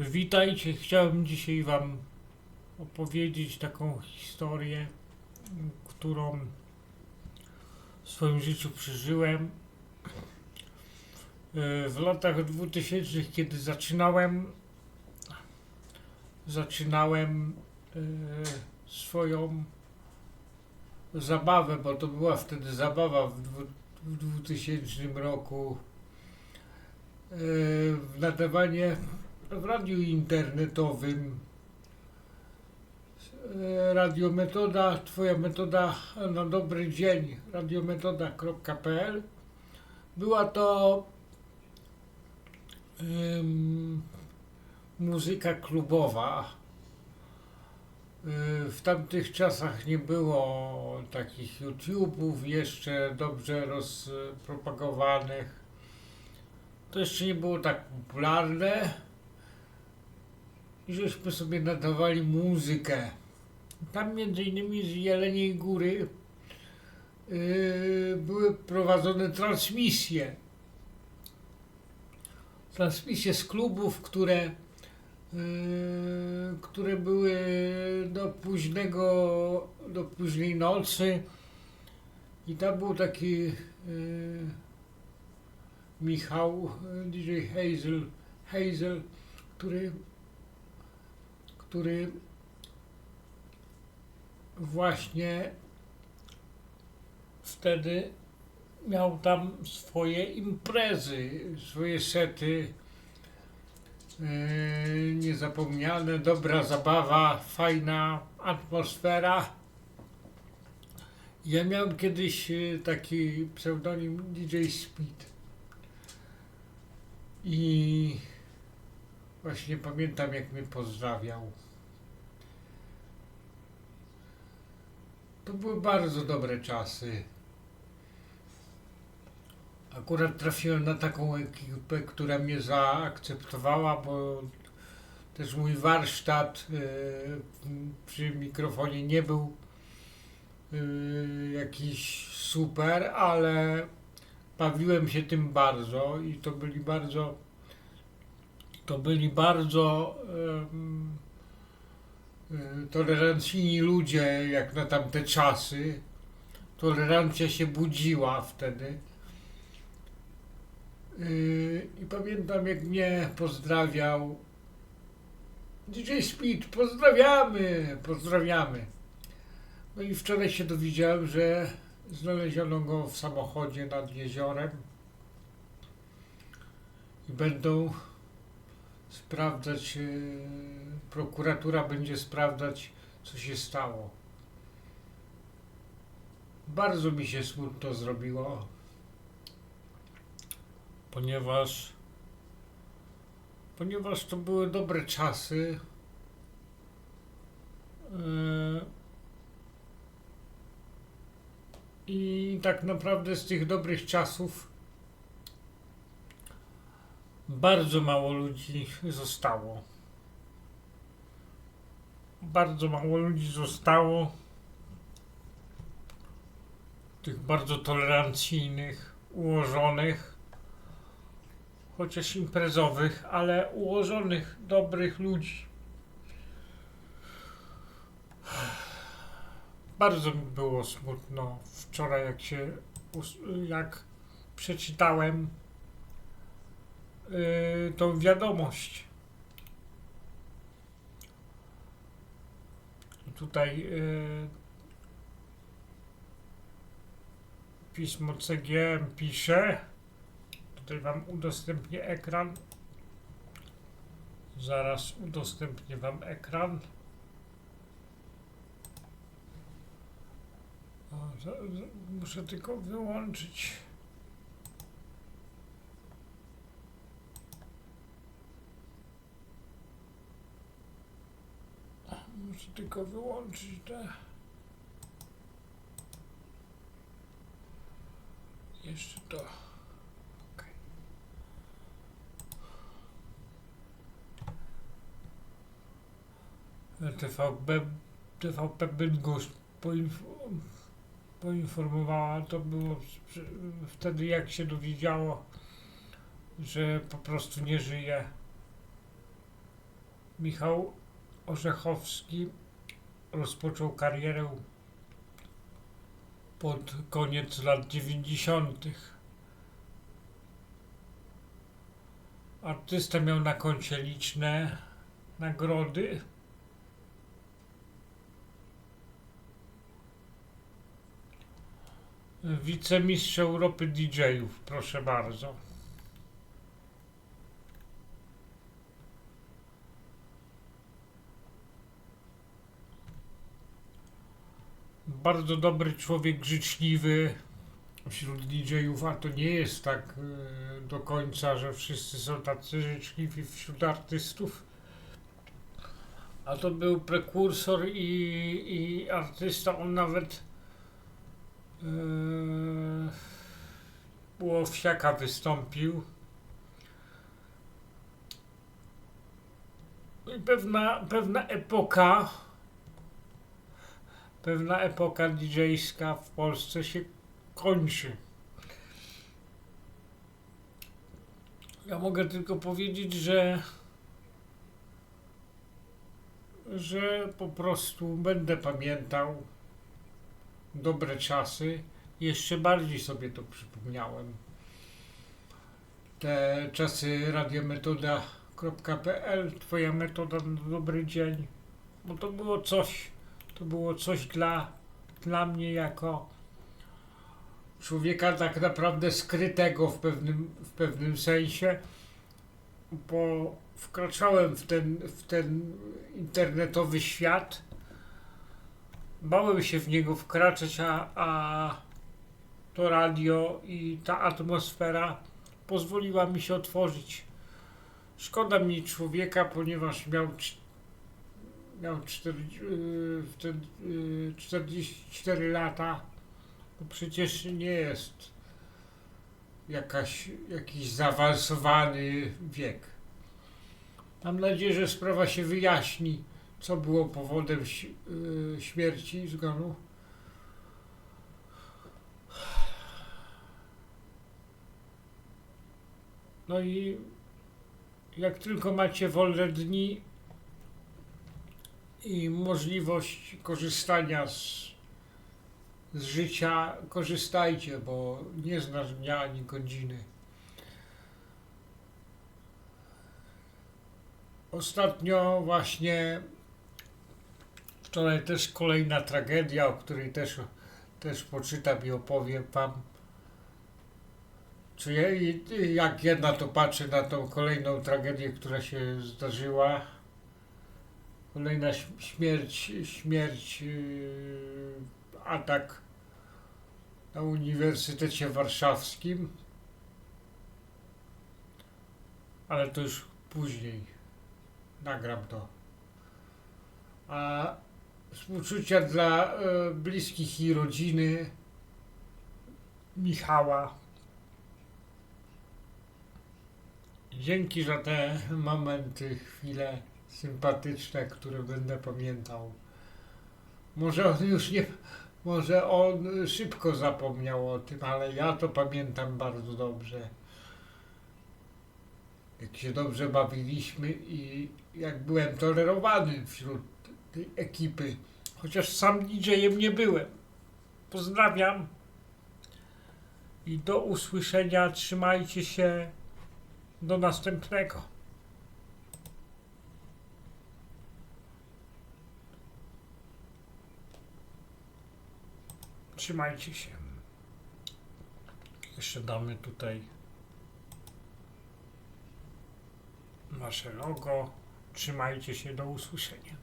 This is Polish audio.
Witajcie, chciałem dzisiaj Wam opowiedzieć taką historię, którą w swoim życiu przeżyłem. W latach 2000, kiedy zaczynałem, zaczynałem e, swoją zabawę, bo to była wtedy zabawa w, dwu, w 2000 roku. e, nadawanie w radiu internetowym. e, Radiometoda, twoja metoda na dobry dzień, radiometoda.pl. Była to em, muzyka klubowa. E, W tamtych czasach nie było takich YouTube'ów jeszcze dobrze rozpropagowanych. To jeszcze nie było tak popularne. I żeśmy sobie nadawali muzykę. Tam między innymi z Jeleniej Góry yy, były prowadzone transmisje. Transmisje z klubów, które, yy, które były do późnego, do późnej nocy. I tam był taki yy, Michał, yy, DJ Hazel, Hazel, który, który właśnie wtedy miał tam swoje imprezy, swoje sety. Yy, niezapomniane, dobra zabawa, fajna atmosfera. Ja miałem kiedyś yy, taki pseudonim DJ Speed. I właśnie pamiętam, jak mnie pozdrawiał. To były bardzo dobre czasy. Akurat trafiłem na taką ekipę, która mnie zaakceptowała, bo też mój warsztat e, przy mikrofonie nie był e, jakiś super, ale bawiłem się tym bardzo i to byli bardzo to byli bardzo e, tolerancyjni ludzie jak na tamte czasy. Tolerancja się budziła wtedy. Yy, I pamiętam, jak mnie pozdrawiał DJ Speed, pozdrawiamy, pozdrawiamy. No i wczoraj się dowiedziałem, że znaleziono go w samochodzie nad jeziorem i będą sprawdzać, yy, prokuratura będzie sprawdzać, co się stało. Bardzo mi się smutno zrobiło, ponieważ ponieważ to były dobre czasy. Yy, I tak naprawdę z tych dobrych czasów bardzo mało ludzi zostało. Bardzo mało ludzi zostało. Tych bardzo tolerancyjnych, ułożonych chociaż imprezowych, ale ułożonych, dobrych ludzi. Bardzo mi było smutno wczoraj, jak się, jak przeczytałem yy, tą wiadomość. Tutaj yy, pismo CGM pisze. Tutaj Wam udostępnię ekran. Zaraz udostępnię Wam ekran. Muszę tylko wyłączyć. Muszę tylko wyłączyć te. Jeszcze to. Okej. TVP, TVP Bydgoszcz poinf poinformowała, to było wtedy jak się dowiedziało, że po prostu nie żyje. Michał Orzechowski rozpoczął karierę pod koniec lat 90. Artysta miał na koncie liczne nagrody. Wicemistrz Europy DJ-ów, proszę bardzo. Bardzo dobry człowiek, życzliwy wśród DJ-ów, a to nie jest tak e, do końca, że wszyscy są tacy życzliwi wśród artystów. A to był prekursor i, i artysta, on nawet e, u Owsiaka wystąpił. I pewna, pewna epoka, pewna epoka DJ-ska w Polsce się kończy. Ja mogę tylko powiedzieć, że że po prostu będę pamiętał dobre czasy. Jeszcze bardziej sobie to przypomniałem. Te czasy radiometoda.pl, twoja metoda na dobry dzień. Bo to było coś, to było coś dla, dla mnie jako człowieka tak naprawdę skrytego w pewnym, w pewnym sensie, bo wkraczałem w ten, w ten internetowy świat. Bałem się w niego wkraczać, a, a to radio i ta atmosfera pozwoliła mi się otworzyć. Szkoda mi człowieka, ponieważ miał, miał cztery, yy, wtedy, yy, 44 lata. To przecież nie jest jakaś, jakiś zaawansowany wiek. Mam nadzieję, że sprawa się wyjaśni, co było powodem yy, śmierci, zgonu. No i jak tylko macie wolne dni i możliwość korzystania z, z życia, korzystajcie, bo nie znasz dnia ani godziny. Ostatnio właśnie wczoraj też kolejna tragedia, o której też, też poczytam i opowiem wam. Czy jak ja na to patrzę, na tą kolejną tragedię, która się zdarzyła. Kolejna śmierć, śmierć, yy, atak na Uniwersytecie Warszawskim. Ale to już później. Nagram to. A współczucia dla e, bliskich i rodziny Michała. Dzięki za te momenty, chwile sympatyczne, które będę pamiętał. Może on już nie, może on szybko zapomniał o tym, ale ja to pamiętam bardzo dobrze. Jak się dobrze bawiliśmy i jak byłem tolerowany wśród tej ekipy, chociaż sam DJ-em nie byłem. Pozdrawiam i do usłyszenia. Trzymajcie się. Do następnego. Trzymajcie się. Jeszcze damy tutaj nasze logo. Trzymajcie się, do usłyszenia.